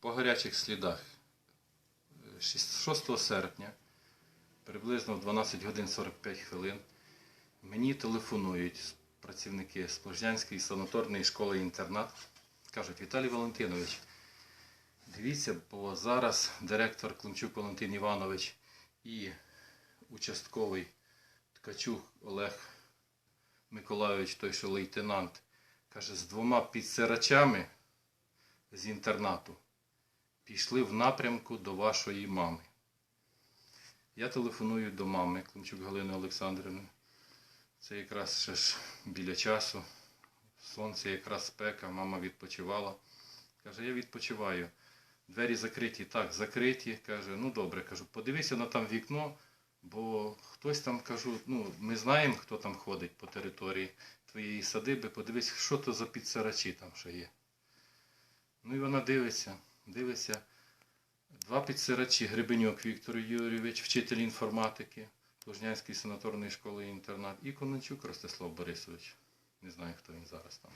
По гарячих слідах е, 6 серпня, приблизно в 12 годин 45 хвилин, мені телефонують працівники Спложнянської санаторної школи-інтернат. Кажуть, Віталій Валентинович, дивіться, бо зараз директор Климчук Валентин Іванович і участковий Ткачук Олег Миколайович, той що лейтенант, каже, з двома підсирачами з інтернату пішли в напрямку до вашої мами. Я телефоную до мами Климчук Галини Олександрівни. Це якраз ще ж біля часу. Сонце якраз спека, мама відпочивала. Каже, я відпочиваю. Двері закриті, так, закриті. Каже, ну добре, кажу, подивися на там вікно, бо хтось там кажу, ну, ми знаємо, хто там ходить по території твоєї садиби, подивись, що то за підсарачі там ще є. Ну і вона дивиться, дивиться. Два підсирачі Гребенюк Віктор Юрійович, вчитель інформатики Плужнянської санаторної школи інтернат, і Конончук Ростислав Борисович. Не знаю, хто він зараз там.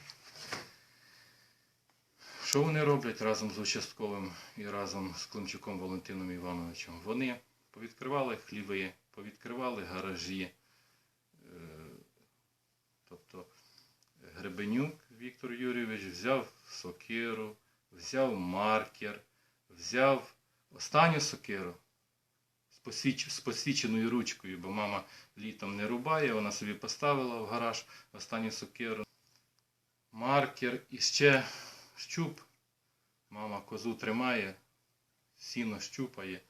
Що вони роблять разом з участковим і разом з Климчуком Валентином Івановичем? Вони повідкривали хліви, повідкривали гаражі. Е, Тобто Гребенюк Віктор Юрійович взяв сокиру, взяв маркер, взяв останню сокиру з, посвіч... з посвіченою ручкою, бо мама літом не рубає, вона собі поставила в гараж останню сокиру. Маркер і ще щуп. Мама козу тримає, сіно щупає.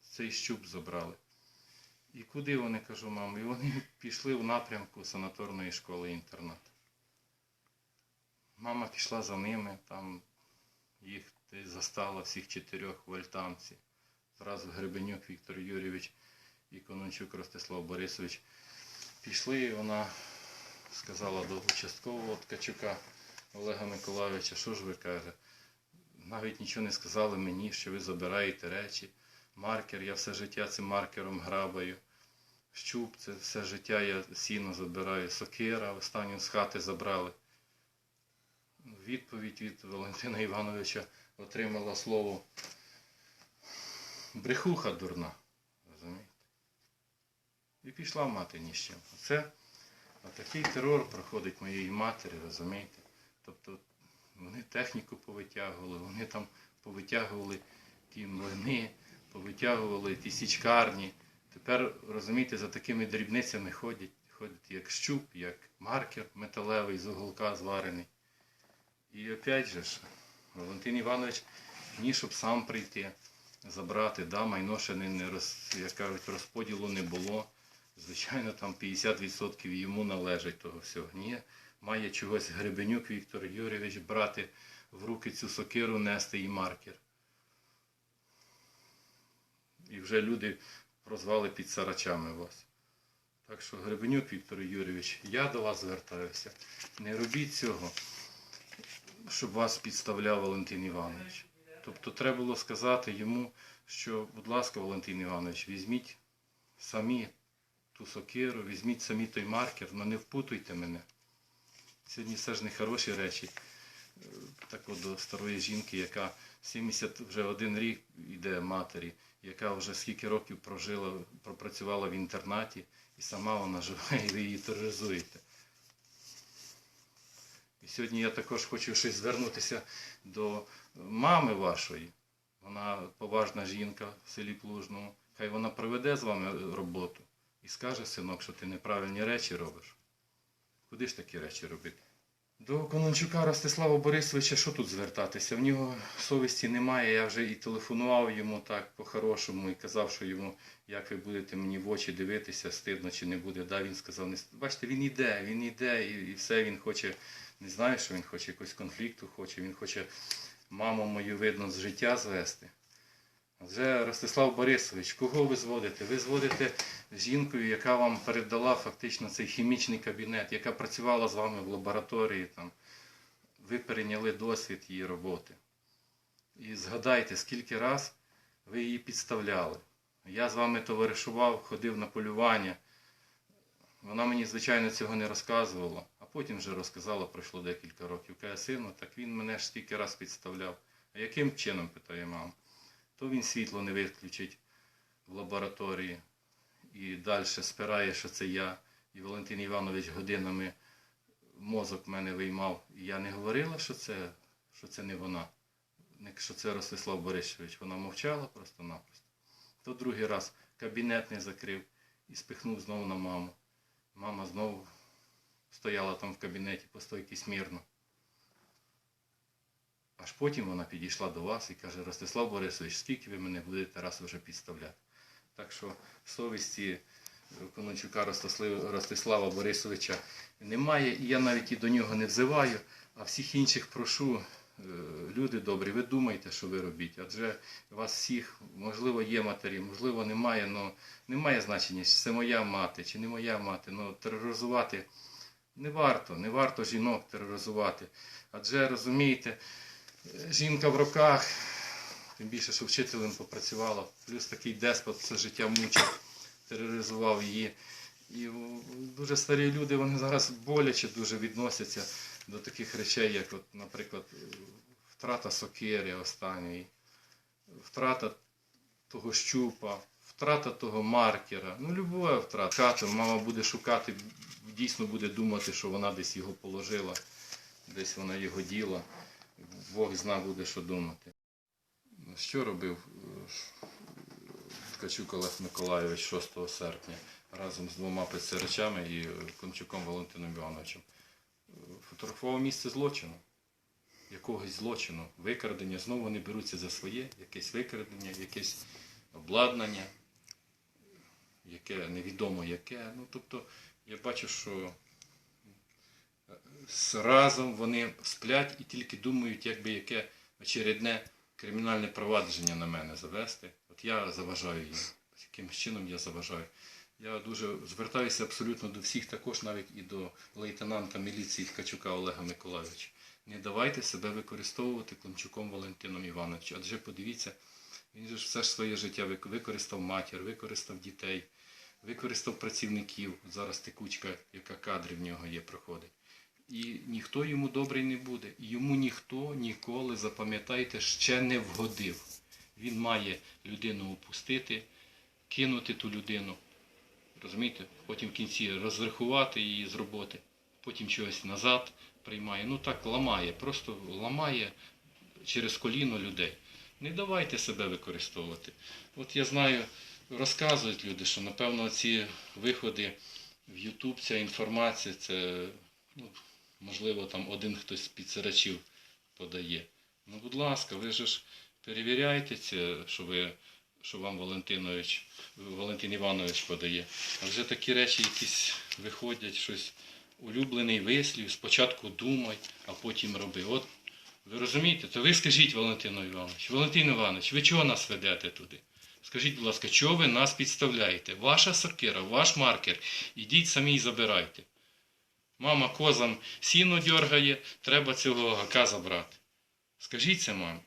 Цей щуп забрали. І куди вони, кажу, мамо? І вони пішли в напрямку санаторної школи інтернат. Мама пішла за ними, там їх застала всіх чотирьох в Альтанці. Зразу Гребенюк Віктор Юрійович і Конончук Ростислав Борисович. Пішли, і вона сказала до участкового Ткачука Олега Миколайовича, що ж ви каже? Навіть нічого не сказали мені, що ви забираєте речі. Маркер, я все життя цим маркером грабаю. Щуп, це все життя я сіно забираю. Сокира, останню з хати забрали. Відповідь від Валентина Івановича отримала слово брехуха дурна. Розумієте? І пішла мати ні з чим. Це такий терор проходить моєї матері, розумієте? Тобто вони техніку повитягували, вони там повитягували ті млини, повитягували ті січкарні. Тепер, розумієте, за такими дрібницями ходять, ходять як щуп, як маркер металевий з уголка зварений. І опять же Валентин Іванович, ні, щоб сам прийти, забрати, да, майно ще не, не роз, як кажуть, розподілу не було. Звичайно, там 50% йому належить того всього. Ні, має чогось Гребенюк Віктор Юрійович брати в руки цю сокиру, нести і маркер. І вже люди прозвали під сарачами вас. Так що, Гребенюк Віктор Юрійович, я до вас звертаюся. Не робіть цього, щоб вас підставляв Валентин Іванович. Тобто треба було сказати йому, що, будь ласка, Валентин Іванович, візьміть самі ту сокиру, візьміть самі той маркер, але не впутуйте мене. Сьогодні все ж не хороші речі. Е, Так от до старої жінки, яка 70 вже один рік йде матері, яка вже скільки років прожила, пропрацювала в інтернаті, і сама вона живе, і ви її тероризуєте. І сьогодні я також хочу щось звернутися до мами вашої. Вона поважна жінка в селі Плужному. Хай вона проведе з вами роботу і скаже, синок, що ти неправильні речі робиш. Куди ж такі речі робити? До Конончука Ростислава Борисовича що тут звертатися? В нього совісті немає. Я вже і телефонував йому так по-хорошому і казав, що йому, як ви будете мені в очі дивитися, стидно чи не буде. Да, він сказав, не бачите, він іде, він іде, і, і все він хоче, не знаю, що він хоче, якогось конфлікту хоче, він хоче маму мою, видно, з життя звести. Вже Ростислав Борисович, кого ви зводите? Ви зводите жінкою, яка вам передала фактично цей хімічний кабінет, яка працювала з вами в лабораторії. Там. Ви перейняли досвід її роботи. І згадайте, скільки раз ви її підставляли. Я з вами товаришував, ходив на полювання. Вона мені, звичайно, цього не розказувала, потім вже розказала, пройшло декілька років. Каже, сину, так він мене ж стільки раз підставляв. А яким чином, питає мама. То він світло не виключить в лабораторії і далі спирає, що це я. І Валентин Іванович годинами мозок мене виймав. І я не говорила, що це, що це не вона, що це Ростислав Борисович. Вона мовчала просто-напросто. То другий раз кабінет не закрив і спихнув знову на маму. Мама знову стояла там в кабінеті по стойки смірно. Аж потім вона підійшла до вас і каже, Ростислав Борисович, скільки ви мене будете раз вже підставляти? Так що совісті Конончука Ростислава, Борисовича немає, і я навіть і до нього не взиваю, а всіх інших прошу, е, люди добрі, ви думайте, що ви робіть. Адже вас всіх, можливо, є матері, можливо, немає, але немає значення, чи це моя мати, чи не моя мати. Ну, тероризувати не варто, не варто жінок тероризувати. Адже розумієте, жінка в руках, тим більше, що вчителем попрацювала, плюс такий деспот все життя мучив, тероризував її. І дуже старі люди вони зараз боляче дуже відносяться до таких речей, як, от, наприклад, втрата сокири останньої, втрата того щупа, втрата того маркера. Ну, любова втрата. Мама буде шукати, дійсно буде думати, що вона десь його положила, десь вона його діла. Бог зна буде, що думати. Що робив е, Ткачук Олег Миколайович 6 серпня разом з двома писаричами і Кончуком Валентином Івановичем? Е, Фотографував місце злочину. Якогось злочину, викрадення. Знову вони беруться за своє, якесь викрадення, якесь обладнання, яке невідомо яке. Ну, тобто, я бачу, що е, разом вони сплять і тільки думають, як би яке очередне кримінальне провадження на мене завести. От я заважаю їм. Яким чином я заважаю? Я дуже звертаюся абсолютно до всіх, також навіть і до лейтенанта міліції Ткачука Олега Миколайовича. Не давайте себе використовувати Климчуком Валентином Івановичем. Адже подивіться, він же все ж своє життя використав матір, використав дітей, використав працівників. Зараз текучка, яка кадри в нього є, проходить. І ніхто йому добрий не буде. Йому ніхто ніколи, запам'ятайте, ще не вгодив. Він має людину опустити, кинути ту людину. Розумієте? Потім в кінці розрахувати її з роботи, потім чогось назад приймає. Ну так ламає, просто ламає через коліно людей. Не давайте себе використовувати. От я знаю, розказують люди, що напевно ці виходи в YouTube, ця інформація, це ну, можливо там один хтось з підсирачів подає. Ну, будь ласка, ви ж перевіряйте це, що ви. Що вам Валентинович, Валентин Іванович подає. А вже такі речі якісь виходять, щось улюблений вислів, спочатку думай, а потім роби. От ви розумієте, то ви скажіть Валентину Івановичу, Валентин Іванович, ви чого нас ведете туди? Скажіть, будь ласка, чого ви нас підставляєте? Ваша сокира, ваш маркер. Ідіть самі і забирайте. Мама козам сіно дьоргає, треба цього гака забрати. Скажіть це мамі.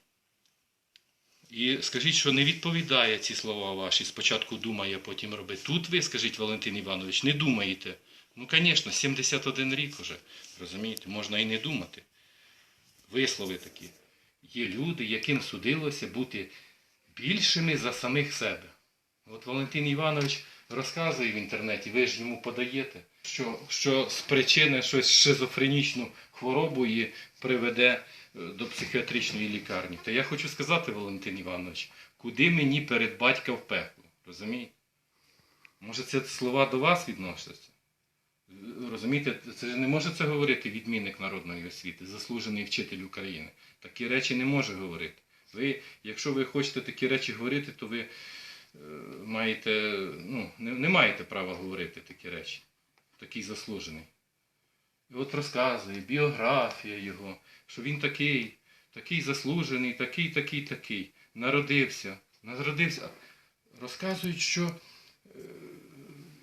І скажіть, що не відповідає ці слова ваші. Спочатку думає, потім робить. Тут ви, скажіть, Валентин Іванович, не думаєте. Ну, звісно, 71 рік уже. Розумієте, можна і не думати. Вислови такі. Є люди, яким судилося бути більшими за самих себе. От Валентин Іванович розказує в інтернеті, ви ж йому подаєте, що, що спричини щось шизофренічну хворобу і приведе е, до психіатричної лікарні. То я хочу сказати, Валентин Іванович, куди мені перед батька в пекло? Розумієте? Може, це слова до вас відносяться? Розумієте, це ж не може це говорити відмінник народної освіти, заслужений вчитель України. Такі речі не може говорити. Ви, якщо ви хочете такі речі говорити, то ви е, маєте, ну, не, не маєте права говорити такі речі. Такий заслужений. І от розказує біографія його, що він такий, такий заслужений, такий, такий, такий. Народився. Народився. Розказують, що е,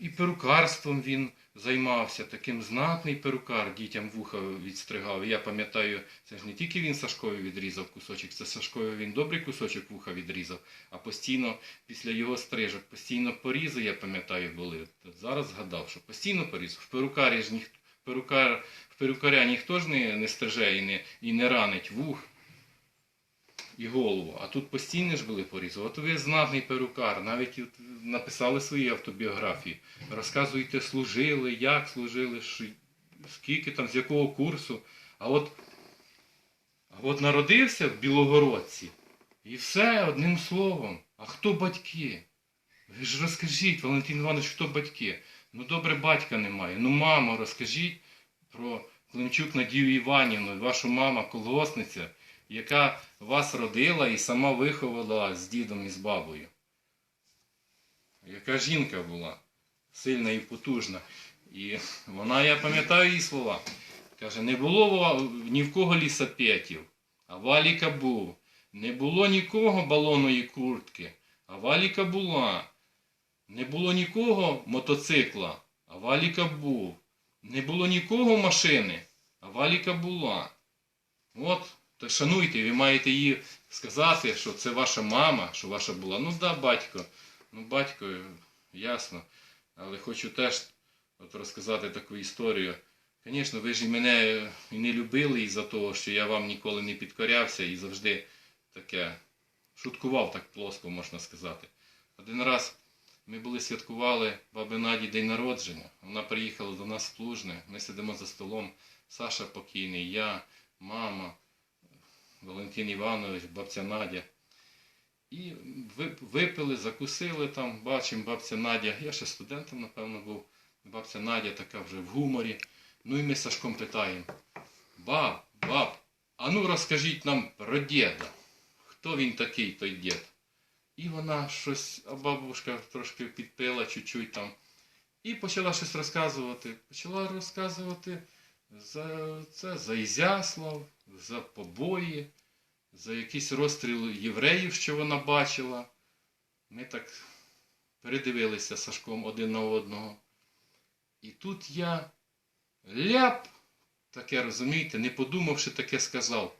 і перукарством він займався, таким знатний перукар дітям вуха відстригав. Я пам'ятаю, це ж не тільки він Сашкові відрізав кусочок, це Сашкові він добрий кусочок вуха відрізав, а постійно після його стрижок, постійно порізи, я пам'ятаю, були. Зараз згадав, що постійно поріз. В перукарі ж ніхто. Перукар, в перукаря ніхто ж не, не стриже і не, і не ранить вух. І голову. А тут постійно ж були порізи. От ви знатний перукар, навіть написали свої автобіографії. Розказуєте, служили, як служили, скільки там, з якого курсу. А от, а от народився в Білогородці. І все одним словом. А хто батьки? Ви ж розкажіть, Валентин Іванович, хто батьки? Ну добре, батька немає. Ну, мамо, розкажіть про Климчук Надію Іванівну, вашу мама колгосниця, яка вас родила і сама виховала з дідом і з бабою. Яка жінка була сильна і потужна. І вона, я пам'ятаю її слова, каже, не було ні в кого лісапетів, а валіка був. Не було нікого балоної куртки, а валіка була. Не було нікого мотоцикла, а валіка був. Не було нікого машини, а валіка була. От, то шануйте, ви маєте їй сказати, що це ваша мама, що ваша була. Ну да, батько. Ну, батько, ясно. Але хочу теж от розказати таку історію. Звісно, ви ж і мене і не любили із-за того, що я вам ніколи не підкорявся і завжди таке шуткував так плоско, можна сказати. Один раз ми були святкували баби Наді день народження. Вона приїхала до нас в Плужне. Ми сидимо за столом. Саша покійний, я, мама, Валентин Іванович, бабця Надя. І випили, закусили там, бачимо, бабця Надя. Я ще студентом, напевно, був. Бабця Надя така вже в гуморі. Ну і ми з Сашком питаємо: Баб, баб, а ну розкажіть нам про діда. Хто він такий, той дід? І вона щось, а бабушка трошки підпила чуть-чуть там. І почала щось розказувати. Почала розказувати за це, за Ізяслав, за побої, за якийсь розстріл євреїв, що вона бачила. Ми так передивилися Сашком один на одного. І тут я ляп, таке розумієте, не подумавши, таке сказав.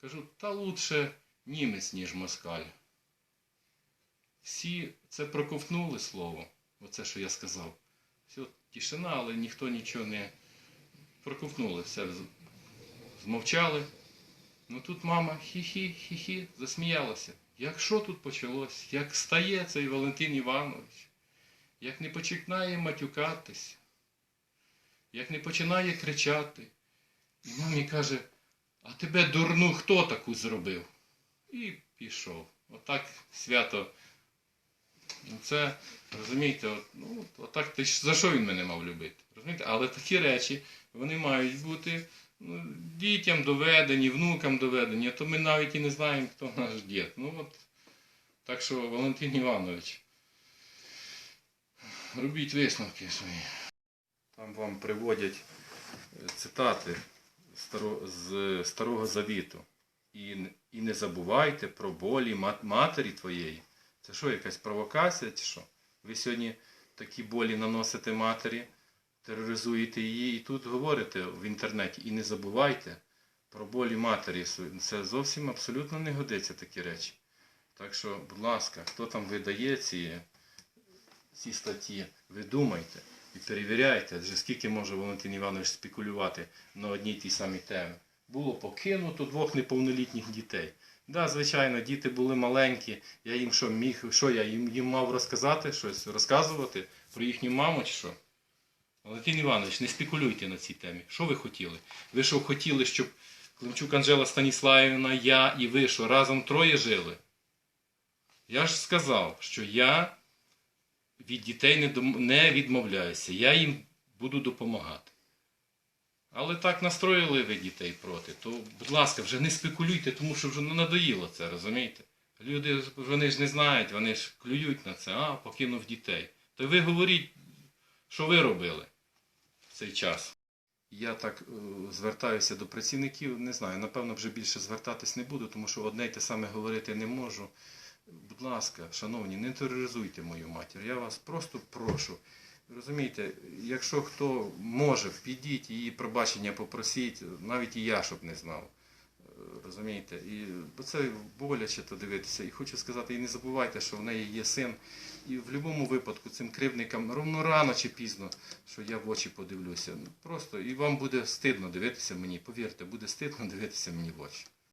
Кажу, та лучше німець, ніж москаль. Всі це проковтнули слово, оце, що я сказав. Все, тишина, але ніхто нічого не проковтнули, все змовчали. Ну тут мама хі-хі, хі-хі, засміялася. Як що тут почалось? Як стає цей Валентин Іванович? Як не починає матюкатись, як не починає кричати. І мамі каже, а тебе дурну хто таку зробив? І пішов. Отак свято. Ну, Це, розумієте, от, ну, отак, ти за що він мене мав любити? Розумієте? Але такі речі, вони мають бути дітям доведені, внукам доведені, а то ми навіть і не знаємо, хто наш дід. Ну, от, так що, Валентин Іванович, робіть висновки свої. Там вам приводять е, цитати з Старого Завіту. І, і не забувайте про болі матері твоєї. Це що, якась провокація чи що? Ви сьогодні такі болі наносите матері, тероризуєте її і тут говорите в інтернеті. І не забувайте про болі матері. Це зовсім абсолютно не годиться такі речі. Так що, будь ласка, хто там видає ці, ці статті, ви думайте і перевіряйте, адже скільки може Валентин Іванович спекулювати на одній тій самій темі. Було покинуто двох неповнолітніх дітей. Да, звичайно, діти були маленькі. Я їм що міг, що я їм, їм мав розказати щось, розказувати про їхню маму чи що? Валентин Іванович, не спекулюйте на цій темі. Що ви хотіли? Ви що хотіли, щоб Климчук Анжела Станіславівна, я і ви що разом троє жили? Я ж сказав, що я від дітей не, відмовляюся. Я їм буду допомагати. Але так настроїли ви дітей проти, то, будь ласка, вже не спекулюйте, тому що вже надоїло це, розумієте? Люди вони ж не знають, вони ж клюють на це, а, покинув дітей. То ви говоріть, що ви робили цей час. Я так е, звертаюся до працівників, не знаю, напевно, вже більше звертатись не буду, тому що одне й те саме говорити не можу. Будь ласка, шановні, не тероризуйте мою матір. Я вас просто прошу. Розумієте, якщо хто може, підіть її пробачення попросіть, навіть і я, щоб не знав. Е, Розумієте? І, бо це боляче то дивитися. І хочу сказати, і не забувайте, що в неї є син. І в будь-якому випадку цим кривникам ровно рано чи пізно, що я в очі подивлюся. Просто і вам буде стидно дивитися мені, повірте, буде стидно дивитися мені в очі.